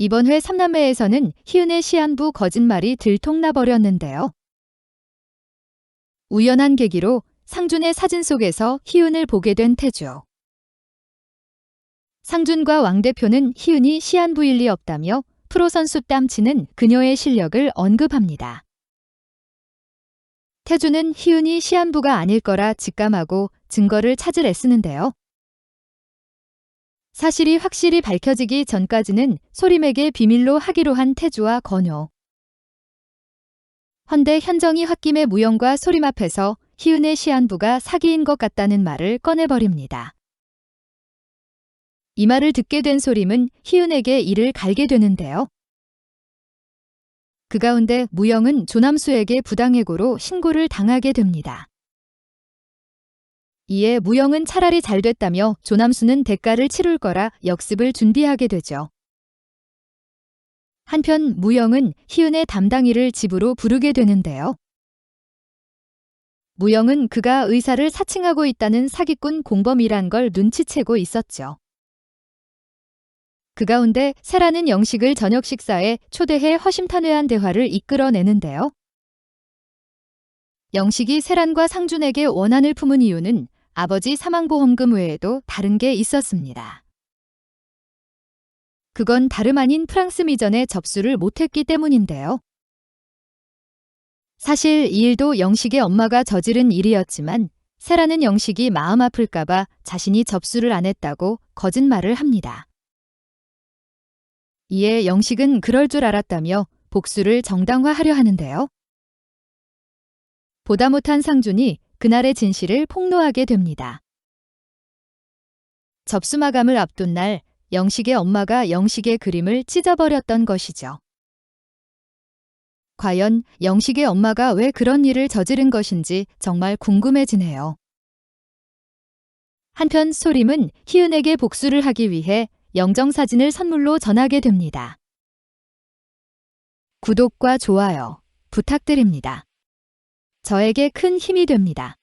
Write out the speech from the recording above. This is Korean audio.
이번 회 3남매에서는 희은의 시한부 거짓말이 들통나버렸는데요. 우연한 계기로 상준의 사진 속에서 희은을 보게 된 태주. 상준과 왕 대표는 희은이 시한부일 리 없다며 프로 선수 땀치는 그녀의 실력을 언급합니다. 태주는 희은이 시한부가 아닐 거라 직감하고 증거를 찾을 애쓰는데요. 사실이 확실히 밝혀지기 전까지는 소림에게 비밀로 하기로 한 태주와 건효. 헌데 현정이 홧김에 무영과 소림 앞에서 희은의 시한부가 사기인 것 같다는 말을 꺼내버립니다. 이 말을 듣게 된 소림은 희은에게 이를 갈게 되는데요. 그 가운데 무영은 조남수에게 부당해고로 신고를 당하게 됩니다. 이에 무영은 차라리 잘 됐다며 조남수는 대가를 치룰 거라 역습을 준비하게 되죠. 한편 무영은 희은의 담당이를 집으로 부르게 되는데요. 무영은 그가 의사를 사칭하고 있다는 사기꾼 공범이란 걸 눈치채고 있었죠. 그 가운데 세라는 영식을 저녁 식사에 초대해 허심탄회한 대화를 이끌어내는데요. 영식이 세란과 상준에게 원한을 품은 이유는 아버지 사망보험금 외에도 다른 게 있었습니다. 그건 다름 아닌 프랑스 미전에 접수를 못했기 때문인데요. 사실 이 일도 영식의 엄마가 저지른 일이었지만 세라는 영식이 마음 아플까봐 자신이 접수를 안 했다고 거짓말을 합니다. 이에 영식은 그럴 줄 알았다며 복수를 정당화하려 하는데요. 보다 못한 상준이 그날의 진실을 폭로하게 됩니다. 접수 마감을 앞둔 날 영식의 엄마가 영식의 그림을 찢어버렸던 것이죠. 과연 영식의 엄마가 왜 그런 일을 저지른 것인지 정말 궁금해지네요. 한편 소림은 희은에게 복수를 하기 위해 영정 사진을 선물로 전하게 됩니다. 구독과 좋아요 부탁드립니다. 저에게 큰 힘이 됩니다.